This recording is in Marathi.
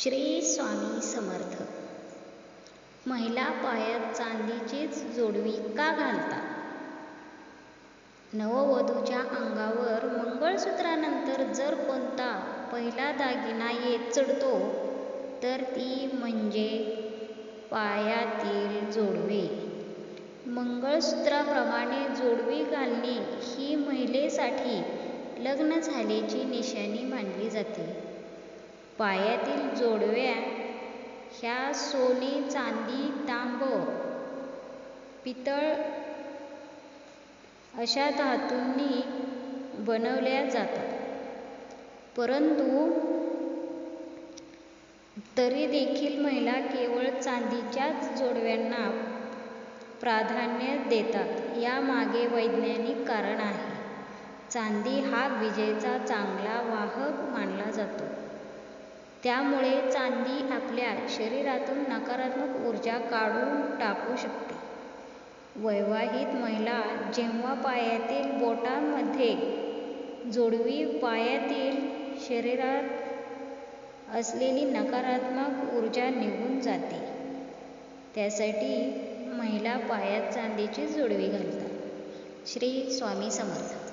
श्री स्वामी समर्थ. महिला पायात चांदीचीच जोडवी का घालतात? नववधूच्या अंगावर मंगळसूत्रानंतर जर कोणता पहिला दागिना येत चढतो तर ती म्हणजे पायातील जोडवे. मंगळसूत्राप्रमाणे जोडवी घालणे ही महिलेसाठी लग्न झाल्याची निशाणी मानली जाते. पायातील जोडव्या ह्या सोने चांदी तांब पितळ अशा धातूंनी बनवल्या जातात. परंतु तरी देखील महिला केवळ चांदीच्याच जोडव्यांना प्राधान्य देतात. यामागे वैज्ञानिक कारण आहे. चांदी हा विजेचा चांगला वाहक मानला जातो. त्यामुळे चांदी आपल्या शरीरातून नकारात्मक ऊर्जा काढून टाकू शकते. वैवाहित महिला जेव्हा पायातील बोटांमध्ये जोडवी पायातील शरीरात असलेली नकारात्मक ऊर्जा निघून जाते. त्यासाठी महिला पायात चांदीची जोडवी घालतात. श्री स्वामी समर्थ.